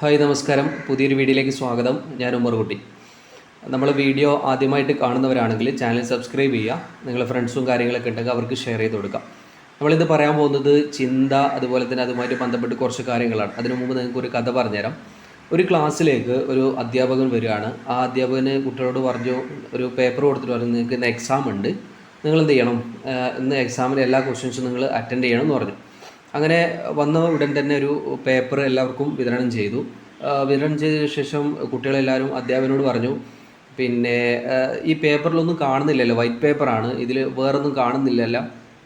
Hi നമസ്കാരം. പുതിയൊരു വീഡിയോയിലേക്ക് സ്വാഗതം. ഞാൻ ഉമ്മർകുട്ടി നമ്മൾ വീഡിയോ ആദ്യമായിട്ട് കാണുന്നവരാണെങ്കിൽ ചാനൽ സബ്സ്ക്രൈബ് ചെയ്യുക നിങ്ങളുടെ ഫ്രണ്ട്സും കാര്യങ്ങളൊക്കെ ഉണ്ടെങ്കിൽ അവർക്ക് ഷെയർ ചെയ്ത് കൊടുക്കാം നമ്മളിത് പറയാൻ പോകുന്നത് ചിന്ത അതുപോലെ തന്നെ അതുമായിട്ട് ബന്ധപ്പെട്ട് കുറച്ച് കാര്യങ്ങളാണ്. അതിനു മുമ്പ് നിങ്ങൾക്ക് ഒരു കഥ പറഞ്ഞുതരാം. ഒരു ക്ലാസ്സിലേക്ക് ഒരു അധ്യാപകൻ വരികയാണ്. ആ അധ്യാപകന് കുട്ടികളോട് പറഞ്ഞു ഒരു പേപ്പർ കൊടുത്തിട്ട് പറഞ്ഞു നിങ്ങൾക്ക് ഇന്ന് എക്സാം ഉണ്ട്. നിങ്ങൾ എന്ത് ചെയ്യണം ഇന്ന് എക്സാമിന്റെ എല്ലാ ക്വസ്റ്റ്യൻസും നിങ്ങൾ അറ്റൻഡ് ചെയ്യണം എന്ന് പറഞ്ഞു. അങ്ങനെ വന്ന ഉടൻ തന്നെ ഒരു പേപ്പർ എല്ലാവർക്കും വിതരണം ചെയ്തു. വിതരണം ചെയ്ത ശേഷം കുട്ടികളെല്ലാവരും അധ്യാപകനോട് പറഞ്ഞു പിന്നെ ഈ പേപ്പറിലൊന്നും കാണുന്നില്ലല്ലോ വൈറ്റ് പേപ്പറാണ് ഇതിൽ വേറൊന്നും കാണുന്നില്ലല്ലോ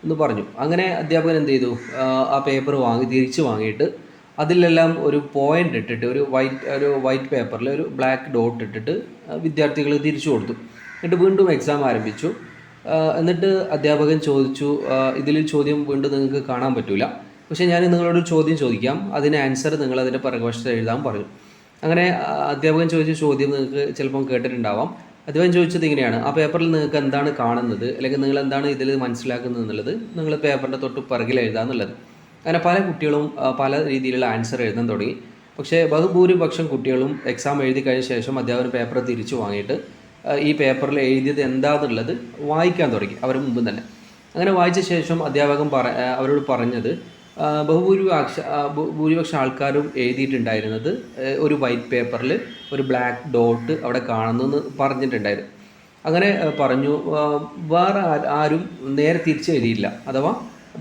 എന്ന് പറഞ്ഞു. അങ്ങനെ അധ്യാപകൻ എന്ത് ചെയ്തു? ആ, പേപ്പർ വാങ്ങി തിരിച്ചു വാങ്ങിയിട്ട് അതിലെല്ലാം ഒരു പോയിന്റ് ഇട്ടിട്ട് ഒരു വൈറ്റ് ഒരു വൈറ്റ് പേപ്പറിൽ ഒരു ബ്ലാക്ക് ഡോട്ട് ഇട്ടിട്ട് വിദ്യാർത്ഥികൾ തിരിച്ചു കൊടുത്തു. എന്നിട്ട് വീണ്ടും എക്സാം ആരംഭിച്ചു. എന്നിട്ട് അധ്യാപകൻ ചോദിച്ചു ഇതിൽ ചോദ്യം വീണ്ടും നിങ്ങൾക്ക് കാണാൻ പറ്റൂല. പക്ഷേ ഞാൻ നിങ്ങളോട് ചോദ്യം ചോദിക്കാം. അതിന് ആൻസർ നിങ്ങൾ അതിന്റെ പിറകുവശത്ത് എഴുതാൻ പറഞ്ഞു അങ്ങനെ അധ്യാപകൻ ചോദിച്ച ചോദ്യം നിങ്ങൾക്ക് ചിലപ്പം കേട്ടിട്ടുണ്ടാവാം. അധ്യാപകൻ ചോദിച്ചത് ഇങ്ങനെയാണ്. ആ പേപ്പറിൽ നിങ്ങൾക്ക് എന്താണ് കാണുന്നത്? അല്ലെങ്കിൽ നിങ്ങൾ എന്താണ് ഇതിൽ മനസ്സിലാക്കുന്നത് എന്നുള്ളത് നിങ്ങൾ പേപ്പറിന്റെ തൊട്ട് പിറകിൽ എഴുതാന്നുള്ളത് അങ്ങനെ പല കുട്ടികളും പല രീതിയിലുള്ള ആൻസർ എഴുതാൻ തുടങ്ങി. പക്ഷേ ബഹുഭൂരിപക്ഷം കുട്ടികളും എക്സാം എഴുതി കഴിഞ്ഞ ശേഷം അധ്യാപകൻ പേപ്പർ തിരിച്ചു വാങ്ങിയിട്ട് ഈ പേപ്പറിൽ എഴുതിയത് എന്താണെന്നുള്ളത് വായിക്കാൻ തുടങ്ങി. അവർ മുമ്പ് തന്നെ. അങ്ങനെ വായിച്ച ശേഷം അധ്യാപകൻ പറ അവരോട് പറഞ്ഞത് ബഹുഭൂരിപക്ഷ ഭൂരിപക്ഷ ആൾക്കാരും എഴുതിയിട്ടുണ്ടായിരുന്നത് ഒരു വൈറ്റ് പേപ്പറിൽ ഒരു ബ്ലാക്ക് ഡോട്ട് അവിടെ കാണുന്നു എന്ന് പറഞ്ഞിട്ടുണ്ടായിരുന്നു. അങ്ങനെ പറഞ്ഞു വേറെ ആരും നേരെ തിരിച്ച് എഴുതിയില്ല. അഥവാ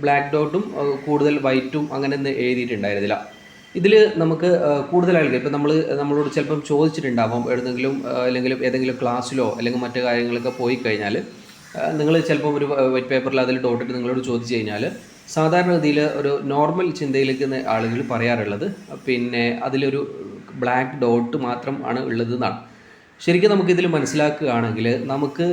ബ്ലാക്ക് ഡോട്ടും കൂടുതൽ വൈറ്റും അങ്ങനെ ഒന്നും എഴുതിയിട്ടുണ്ടായിരുന്നില്ല. ഇതിൽ നമുക്ക് കൂടുതൽ ഇപ്പം നമ്മൾ നമ്മളോട് ചിലപ്പം ചോദിച്ചിട്ടുണ്ടാവാം എവിടെന്നെങ്കിലും അല്ലെങ്കിൽ ഏതെങ്കിലും ക്ലാസ്സിലോ അല്ലെങ്കിൽ മറ്റു കാര്യങ്ങളൊക്കെ പോയി കഴിഞ്ഞാൽ നിങ്ങൾ ചിലപ്പം ഒരു വൈറ്റ് പേപ്പറിൽ അതിൽ ഡോട്ടിട്ട് നിങ്ങളോട് ചോദിച്ചു കഴിഞ്ഞാൽ സാധാരണഗതിയിൽ ഒരു നോർമൽ ചിന്തയിലേക്ക് ആളുകൾ പറയാറുള്ളത്. പിന്നെ അതിലൊരു ബ്ലാക്ക് ഡോട്ട് മാത്രം ആണ് ഉള്ളത് എന്നാണ് ശരിക്കും നമുക്കിതിൽ മനസ്സിലാക്കുകയാണെങ്കിൽ നമുക്ക്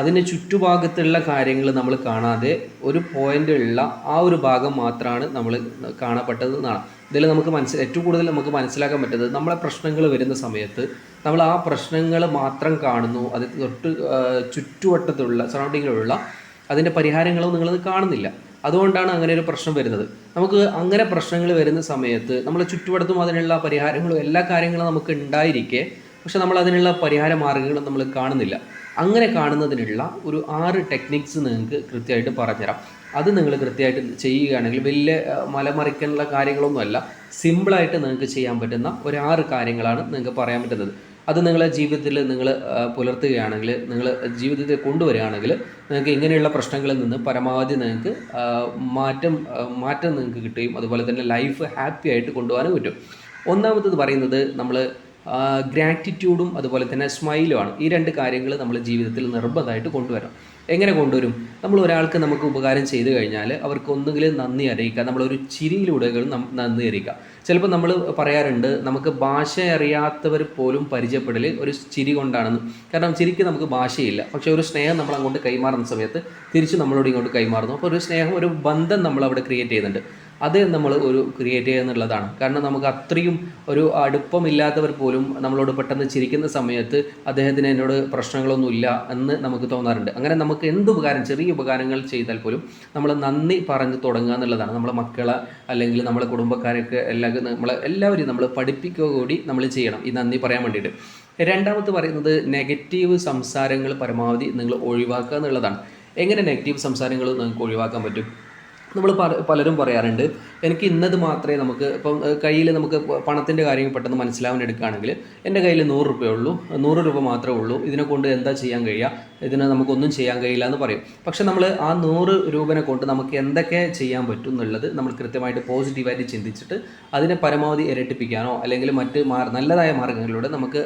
അതിന് ചുറ്റുഭാഗത്തുള്ള കാര്യങ്ങൾ നമ്മൾ കാണാതെ ഒരു പോയിന്റ് ഉള്ള ആ ഒരു ഭാഗം മാത്രമാണ് നമ്മൾ കാണപ്പെട്ടത് എന്നാണ് ഇതിൽ നമുക്ക് മനസ്സിൽ ഏറ്റവും കൂടുതൽ നമുക്ക് മനസ്സിലാക്കാൻ പറ്റുന്നത് നമ്മളെ പ്രശ്നങ്ങൾ വരുന്ന സമയത്ത് നമ്മൾ ആ പ്രശ്നങ്ങൾ മാത്രം കാണുന്നു. അത് തൊട്ട് ചുറ്റുവട്ടത്തുള്ള സറൗണ്ടിങ്ങിലുള്ള അതിന്റെ പരിഹാരങ്ങളോ നിങ്ങളത് കാണുന്നില്ല. അതുകൊണ്ടാണ് അങ്ങനെ ഒരു പ്രശ്നം വരുന്നത്. നമുക്ക് അങ്ങനെ പ്രശ്നങ്ങൾ വരുന്ന സമയത്ത് നമ്മളെ ചുറ്റുവടത്തും അതിനുള്ള പരിഹാരങ്ങളും എല്ലാ കാര്യങ്ങളും നമുക്ക് ഉണ്ടായിരിക്കെ പക്ഷെ നമ്മൾ അതിനുള്ള പരിഹാര മാർഗങ്ങൾ നമ്മൾ കാണുന്നില്ല. അങ്ങനെ കാണുന്നതിനുള്ള ഒരു ആറ് ടെക്നിക്സ് നിങ്ങൾക്ക് കൃത്യമായിട്ട് പറഞ്ഞുതരാം. അത് നിങ്ങൾ കൃത്യമായിട്ട് ചെയ്യുകയാണെങ്കിൽ വലിയ മലമറിക്കാനുള്ള കാര്യങ്ങളൊന്നുമല്ല. സിമ്പിളായിട്ട് നിങ്ങൾക്ക് ചെയ്യാൻ പറ്റുന്ന ഒരു ആറ് കാര്യങ്ങളാണ് നിങ്ങൾക്ക് പറയാൻ പറ്റുന്നത്. അത് നിങ്ങളെ ജീവിതത്തിൽ നിങ്ങൾ പുലർത്തുകയാണെങ്കിൽ നിങ്ങൾ ജീവിതത്തിൽ കൊണ്ടുവരികയാണെങ്കിൽ നിങ്ങൾക്ക് ഇങ്ങനെയുള്ള പ്രശ്നങ്ങളിൽ നിന്ന് പരമാവധി നിങ്ങൾക്ക് മാറ്റം മാറ്റം നിങ്ങൾക്ക് കിട്ടുകയും അതുപോലെ തന്നെ ലൈഫ് ഹാപ്പി ആയിട്ട് കൊണ്ടുപോകാനും പറ്റും. ഒന്നാമത്തത് പറയുന്നത് നമ്മൾ ഗ്രാറ്റിറ്റ്യൂഡും അതുപോലെ തന്നെ സ്മൈലുമാണ് ഈ രണ്ട് കാര്യങ്ങൾ നമ്മൾ ജീവിതത്തിൽ നിർബന്ധമായിട്ട് കൊണ്ടുവരണം. എങ്ങനെ കൊണ്ടുവരും? നമ്മൾ ഒരാൾക്ക് നമുക്ക് ഉപകാരം ചെയ്തു കഴിഞ്ഞാൽ അവർക്ക് ഒന്നുകിൽ നന്ദി അറിയിക്കുക നമ്മളൊരു ചിരിയിലൂടെകളും നം- നന്ദി അറിയിക്കുക. ചിലപ്പോൾ നമ്മൾ പറയാറുണ്ട് നമുക്ക് ഭാഷ അറിയാത്തവർ പോലും പരിചയപ്പെടൽ ഒരു ചിരി കൊണ്ടാണെന്ന്. കാരണം ചിരിക്ക് നമുക്ക് ഭാഷയില്ല. പക്ഷേ ഒരു സ്നേഹം നമ്മൾ അങ്ങോട്ട് കൈമാറുന്ന സമയത്ത് തിരിച്ച് നമ്മളോട് ഇങ്ങോട്ട് കൈമാറുന്നു. അപ്പോൾ ഒരു സ്നേഹം ഒരു ബന്ധം നമ്മൾ അവിടെ ക്രിയേറ്റ് ചെയ്യുന്നുണ്ട്. അത് നമ്മൾ ഒരു ക്രിയേറ്റ് ചെയ്യുക എന്നുള്ളതാണ്. കാരണം നമുക്ക് അത്രയും ഒരു അടുപ്പമില്ലാത്തവർ പോലും നമ്മളോട് പെട്ടെന്ന് ചിരിക്കുന്ന സമയത്ത് അദ്ദേഹത്തിന് എന്നോട് പ്രശ്നങ്ങളൊന്നുമില്ല എന്ന് നമുക്ക് തോന്നാറുണ്ട്. അങ്ങനെ നമുക്ക് എന്ത് ഉപകാരം ചെറിയ ഉപകാരങ്ങൾ ചെയ്താൽ പോലും നമ്മൾ നന്ദി പറഞ്ഞ് തുടങ്ങുക എന്നുള്ളതാണ്. നമ്മളെ മക്കളെ അല്ലെങ്കിൽ നമ്മളെ കുടുംബക്കാരൊക്കെ എല്ലാം നമ്മളെ എല്ലാവരും നമ്മൾ പഠിപ്പിക്കുക കൂടി നമ്മൾ ചെയ്യണം. ഈ നന്ദി പറയാൻ വേണ്ടിയിട്ട്. രണ്ടാമത് പറയുന്നത് നെഗറ്റീവ് സംസാരങ്ങൾ പരമാവധി നിങ്ങൾ ഒഴിവാക്കുക എന്നുള്ളതാണ്. എങ്ങനെ നെഗറ്റീവ് സംസാരങ്ങൾ നിങ്ങൾക്ക് ഒഴിവാക്കാൻ പറ്റും? നമ്മൾ പലരും പറയാറുണ്ട്. എനിക്ക് ഇന്നത് മാത്രമേ നമുക്ക് ഇപ്പം കയ്യിൽ നമുക്ക് പണത്തിന്റെ കാര്യം പെട്ടെന്ന് മനസ്സിലാവാൻ എടുക്കുകയാണെങ്കിൽ എന്റെ കയ്യിൽ നൂറ് രൂപയേ ഉള്ളൂ. നൂറ് രൂപ മാത്രമേ ഉള്ളൂ. ഇതിനെ കൊണ്ട് എന്താ ചെയ്യാൻ കഴിയുക? ഇതിനെ നമുക്കൊന്നും ചെയ്യാൻ കഴിയില്ല എന്ന് പറയും. പക്ഷെ നമ്മൾ ആ നൂറ് രൂപനെ കൊണ്ട് നമുക്ക് എന്തൊക്കെ ചെയ്യാൻ പറ്റും എന്നുള്ളത് നമ്മൾ കൃത്യമായിട്ട് പോസിറ്റീവായിട്ട് ചിന്തിച്ചിട്ട് അതിനെ പരമാവധി ഇരട്ടിപ്പിക്കാനോ അല്ലെങ്കിൽ മറ്റ് മാർ നല്ലതായ മാർഗങ്ങളിലൂടെ നമുക്ക്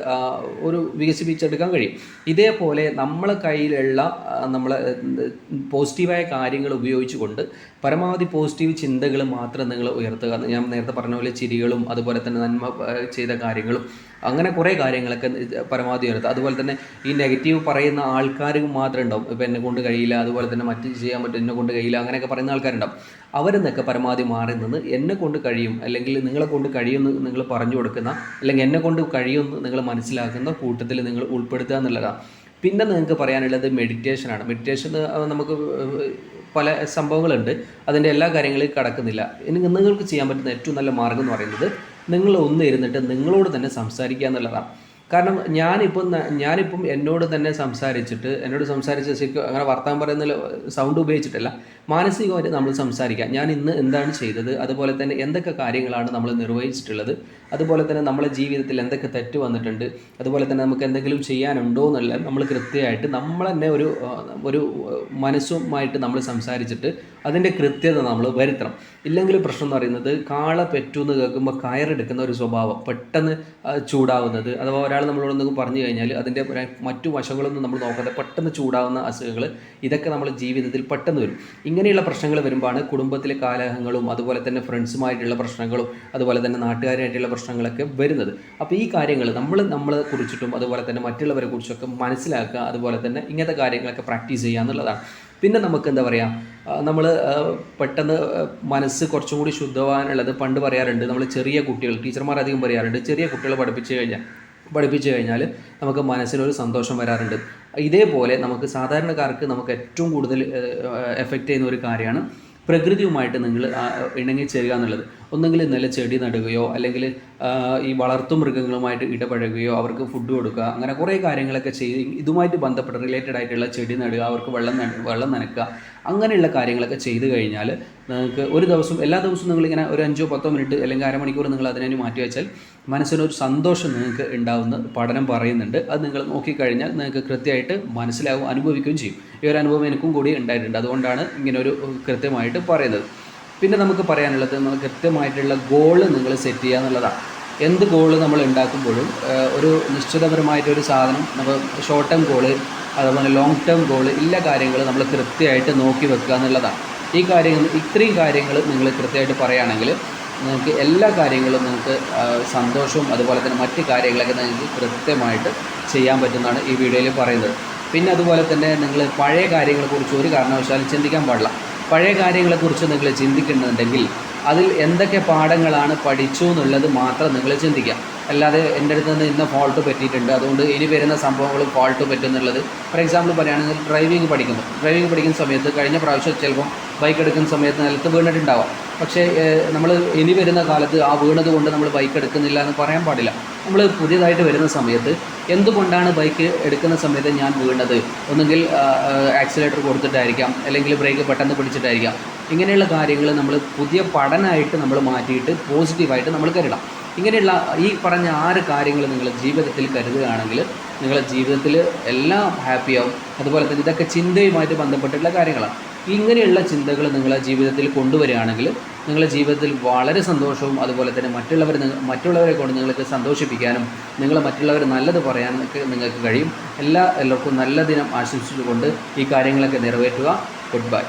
ഒരു വികസിപ്പിച്ചെടുക്കാൻ കഴിയും. ഇതേപോലെ നമ്മളെ കയ്യിലുള്ള നമ്മളെ പോസിറ്റീവായ കാര്യങ്ങൾ ഉപയോഗിച്ചുകൊണ്ട് പരമാവധി പോസിറ്റീവ് ചിന്തകൾ മാത്രം നിങ്ങൾ ഉയർത്തുക. ഞാൻ നേരത്തെ പറഞ്ഞ പോലെ ചിരികളും അതുപോലെ തന്നെ നന്മ ചെയ്ത കാര്യങ്ങളും അങ്ങനെ കുറേ കാര്യങ്ങളൊക്കെ പരമാവധി ഉയർത്തുക. അതുപോലെ തന്നെ ഈ നെഗറ്റീവ് പറയുന്ന ആൾക്കാർ മാത്രം ഉണ്ടാവും. ഇപ്പം എന്നെ കൊണ്ട് കഴിയില്ല അതുപോലെ തന്നെ മറ്റ് ചെയ്യാൻ പറ്റും എന്നെ കൊണ്ട് കഴിയില്ല അങ്ങനെയൊക്കെ പറയുന്ന ആൾക്കാരുണ്ടാവും. അവരിൽ നിന്നൊക്കെ പരമാവധി മാറി നിന്ന് എന്നെ കൊണ്ട് കഴിയും അല്ലെങ്കിൽ നിങ്ങളെ കൊണ്ട് കഴിയുമെന്ന് നിങ്ങൾ പറഞ്ഞു കൊടുക്കുന്ന അല്ലെങ്കിൽ എന്നെ കൊണ്ട് കഴിയുമെന്ന് നിങ്ങൾ മനസ്സിലാക്കുന്ന കൂട്ടത്തിൽ നിങ്ങൾ ഉൾപ്പെടുത്തുക എന്നുള്ളതാണ്. പിന്നെ നിങ്ങൾക്ക് പറയാനുള്ളത് മെഡിറ്റേഷനാണ് മെഡിറ്റേഷൻ നമുക്ക് പല സംഭവങ്ങളുണ്ട്. അതിന്റെ എല്ലാ കാര്യങ്ങളിലും കടക്കുന്നില്ല. ഇനി നിങ്ങൾക്ക് ചെയ്യാൻ പറ്റുന്ന ഏറ്റവും നല്ല മാർഗം എന്ന് പറയുന്നത് നിങ്ങൾ ഒന്ന് ഇരുന്നിട്ട് നിങ്ങളോട് തന്നെ സംസാരിക്കുക എന്നുള്ളതാണ്. കാരണം ഞാനിപ്പം ഞാനിപ്പം എന്നോട് തന്നെ സംസാരിച്ചിട്ട് എന്നോട് സംസാരിച്ച ശരിക്കും അങ്ങനെ വർത്താൻ പറയുന്ന സൗണ്ട് ഉപയോഗിച്ചിട്ടല്ല മാനസികമായിട്ട് നമ്മൾ സംസാരിക്കുക ഞാൻ ഇന്ന് എന്താണ് ചെയ്തത് അതുപോലെ തന്നെ എന്തൊക്കെ കാര്യങ്ങളാണ് നമ്മൾ നിർവഹിച്ചിട്ടുള്ളത് അതുപോലെ തന്നെ നമ്മളെ ജീവിതത്തിൽ എന്തൊക്കെ തെറ്റ് വന്നിട്ടുണ്ട് അതുപോലെ തന്നെ നമുക്ക് എന്തെങ്കിലും ചെയ്യാനുണ്ടോ എന്നല്ല നമ്മൾ കൃത്യമായിട്ട് നമ്മൾ തന്നെ ഒരു ഒരു മനസ്സുമായിട്ട് നമ്മൾ സംസാരിച്ചിട്ട് അതിന്റെ കൃത്യത നമ്മൾ വരുത്തണം. ഇല്ലെങ്കിൽ പ്രശ്നം എന്ന് പറയുന്നത് കാള പെറ്റു എന്ന് കേൾക്കുമ്പോൾ കയറെടുക്കുന്ന ഒരു സ്വഭാവം പെട്ടെന്ന് ചൂടാവുന്നത് അഥവാ ഒരാൾ നമ്മളോടൊന്നും പറഞ്ഞു കഴിഞ്ഞാൽ അതിന്റെ മറ്റു വശങ്ങളൊന്നും നമ്മൾ നോക്കാതെ പെട്ടെന്ന് ചൂടാവുന്ന അസുഖങ്ങൾ ഇതൊക്കെ നമ്മൾ ജീവിതത്തിൽ പെട്ടെന്ന് വരും. ഇങ്ങനെയുള്ള പ്രശ്നങ്ങൾ വരുമ്പോഴാണ് കുടുംബത്തിലെ കാലഹങ്ങളും അതുപോലെ തന്നെ ഫ്രണ്ട്സുമായിട്ടുള്ള പ്രശ്നങ്ങളും അതുപോലെ തന്നെ നാട്ടുകാരായിട്ടുള്ള പ്രശ്നങ്ങളൊക്കെ വരുന്നത്. അപ്പോൾ ഈ കാര്യങ്ങൾ നമ്മൾ നമ്മളെ കുറിച്ചിട്ടും അതുപോലെ തന്നെ മറ്റുള്ളവരെ കുറിച്ചൊക്കെ മനസ്സിലാക്കുക അതുപോലെ തന്നെ ഇങ്ങനത്തെ കാര്യങ്ങളൊക്കെ പ്രാക്ടീസ് ചെയ്യുക എന്നുള്ളതാണ്. പിന്നെ നമുക്ക് എന്താ പറയുക നമ്മൾ പെട്ടെന്ന് മനസ്സ് കുറച്ചും കൂടി ശുദ്ധമാകാനുള്ളത് പണ്ട് പറയാറുണ്ട്. നമ്മൾ ചെറിയ കുട്ടികൾ ടീച്ചർമാർ അധികം പറയാറുണ്ട് ചെറിയ കുട്ടികളെ പഠിപ്പിച്ചു കഴിഞ്ഞാൽ പഠിപ്പിച്ചു കഴിഞ്ഞാൽ നമുക്ക് മനസ്സിനൊരു സന്തോഷം വരാറുണ്ട്. ഇതേപോലെ നമുക്ക് സാധാരണക്കാർക്ക് നമുക്ക് ഏറ്റവും കൂടുതൽ എഫക്റ്റ് ചെയ്യുന്ന ഒരു കാര്യമാണ് പ്രകൃതിയുമായിട്ട് നിങ്ങൾ ഇണങ്ങി ചേരുക എന്നുള്ളത്. ഒന്നെങ്കിൽ നല്ല ചെടി നടുകയോ അല്ലെങ്കിൽ ഈ വളർത്തു മൃഗങ്ങളുമായിട്ട് ഇടപഴകുകയോ അവർക്ക് ഫുഡ് കൊടുക്കുക അങ്ങനെ കുറേ കാര്യങ്ങളൊക്കെ ചെയ്ത് ഇതുമായിട്ട് ബന്ധപ്പെട്ട് റിലേറ്റഡ് ആയിട്ടുള്ള ചെടി നടുക അവർക്ക് വെള്ളം വെള്ളം നനക്കുക അങ്ങനെയുള്ള കാര്യങ്ങളൊക്കെ ചെയ്തു കഴിഞ്ഞാൽ നിങ്ങൾക്ക് ഒരു ദിവസം എല്ലാ ദിവസവും നിങ്ങളിങ്ങനെ ഒരു അഞ്ചോ പത്തോ മിനിറ്റ് അല്ലെങ്കിൽ അരമണിക്കൂർ നിങ്ങൾ അതിനു മാറ്റി വെച്ചാൽ മനസ്സിനൊരു സന്തോഷം നിങ്ങൾക്ക് ഉണ്ടാവുന്ന പഠനം പറയുന്നുണ്ട്. അത് നിങ്ങൾ നോക്കിക്കഴിഞ്ഞാൽ നിങ്ങൾക്ക് കൃത്യമായിട്ട് മനസ്സിലാവും അനുഭവിക്കുകയും ചെയ്യും. ഈ ഒരു അനുഭവം എനിക്കും കൂടി ഉണ്ടായിട്ടുണ്ട്. അതുകൊണ്ടാണ് ഇങ്ങനെ ഒരു കൃത്യമായിട്ട് പറയുന്നത്. പിന്നെ നമുക്ക് പറയാനുള്ളത് നമ്മൾ കൃത്യമായിട്ടുള്ള ഗോൾ നിങ്ങൾ സെറ്റ് ചെയ്യുക എന്നുള്ളതാണ്. എന്ത് ഗോൾ നമ്മൾ ഉണ്ടാക്കുമ്പോഴും ഒരു നിശ്ചിതപരമായിട്ടൊരു സാധനം നമ്മൾ ഷോർട്ട് ടേം ഗോൾ അതുപോലെ ലോങ് ടേം ഗോൾ എല്ലാ കാര്യങ്ങളും നമ്മൾ കൃത്യമായിട്ട് നോക്കി വെക്കുക എന്നുള്ളതാണ്. ഈ കാര്യങ്ങൾ ഇത്രയും കാര്യങ്ങൾ നിങ്ങൾ കൃത്യമായിട്ട് പറയുകയാണെങ്കിൽ നിങ്ങൾക്ക് എല്ലാ കാര്യങ്ങളും നിങ്ങൾക്ക് സന്തോഷവും അതുപോലെ തന്നെ മറ്റ് കാര്യങ്ങളൊക്കെ നിങ്ങൾക്ക് കൃത്യമായിട്ട് ചെയ്യാൻ പറ്റുന്നതാണ് ഈ വീഡിയോയിൽ പറയുന്നത്. പിന്നെ അതുപോലെ തന്നെ നിങ്ങൾ പഴയ കാര്യങ്ങളെക്കുറിച്ച് ഒരു കാരണവശാലും ചിന്തിക്കാൻ പാടില്ല. പഴയ കാര്യങ്ങളെക്കുറിച്ച് നിങ്ങൾ ചിന്തിക്കുന്നുണ്ടെങ്കിൽ അതിൽ എന്തൊക്കെ പാഠങ്ങളാണ് പഠിച്ചു എന്നുള്ളത് മാത്രം നിങ്ങൾ ചിന്തിക്കുക. അല്ലാതെ എന്റെ അടുത്ത് നിന്ന് ഇന്ന ഫോൾട്ട് പറ്റിയിട്ടുണ്ട്. അതുകൊണ്ട് ഇനി വരുന്ന സംഭവങ്ങളും ഫോൾട്ട് പറ്റുന്നുള്ളത്. ഫോർ എക്സാമ്പിൾ പറയുകയാണെങ്കിൽ ഡ്രൈവിംഗ് പഠിക്കുന്നു. ഡ്രൈവിംഗ് പഠിക്കുന്ന സമയത്ത് കഴിഞ്ഞ പ്രാവശ്യം ചിലപ്പം ബൈക്ക് എടുക്കുന്ന സമയത്ത് നിലത്ത് വീണിട്ടുണ്ടാവാം. പക്ഷേ നമ്മൾ ഇനി വരുന്ന കാലത്ത് ആ വീണത് കൊണ്ട് നമ്മൾ ബൈക്ക് എടുക്കുന്നില്ല എന്ന് പറയാൻ പാടില്ല. നമ്മൾ പുതിയതായിട്ട് വരുന്ന സമയത്ത് എന്തുകൊണ്ടാണ് ബൈക്ക് എടുക്കുന്ന സമയത്ത് ഞാൻ വീണത്? ഒന്നുകിൽ ആക്സിലേറ്റർ കൊടുത്തിട്ടായിരിക്കാം അല്ലെങ്കിൽ ബ്രേക്ക് പെട്ടെന്ന് പിടിച്ചിട്ടായിരിക്കാം. ഇങ്ങനെയുള്ള കാര്യങ്ങൾ നമ്മൾ പുതിയ പഠനമായിട്ട് നമ്മൾ മാറ്റിയിട്ട് പോസിറ്റീവായിട്ട് നമ്മൾ കരുതാം. ഇങ്ങനെയുള്ള ഈ പറഞ്ഞ ആറ് കാര്യങ്ങൾ നിങ്ങൾ ജീവിതത്തിൽ കരുതുകയാണെങ്കിൽ നിങ്ങളുടെ ജീവിതത്തിൽ എല്ലാം ഹാപ്പിയാവും അതുപോലെ തന്നെ ഇതൊക്കെ ചിന്തയുമായിട്ട് ബന്ധപ്പെട്ടിട്ടുള്ള കാര്യങ്ങളാണ്. ഇങ്ങനെയുള്ള ചിന്തകൾ നിങ്ങളെ ജീവിതത്തിൽ കൊണ്ടുവരികയാണെങ്കിൽ നിങ്ങളുടെ ജീവിതത്തിൽ വളരെ സന്തോഷവും അതുപോലെ തന്നെ മറ്റുള്ളവർ മറ്റുള്ളവരെ കൊണ്ട് നിങ്ങൾക്ക് സന്തോഷിപ്പിക്കാനും നിങ്ങൾ മറ്റുള്ളവർ നല്ലത് പറയാനൊക്കെ നിങ്ങൾക്ക് കഴിയും. എല്ലാ എല്ലാവർക്കും നല്ല ദിനം ആശംസിച്ചുകൊണ്ട് ഈ കാര്യങ്ങളൊക്കെ നിറവേറ്റുക. Good bye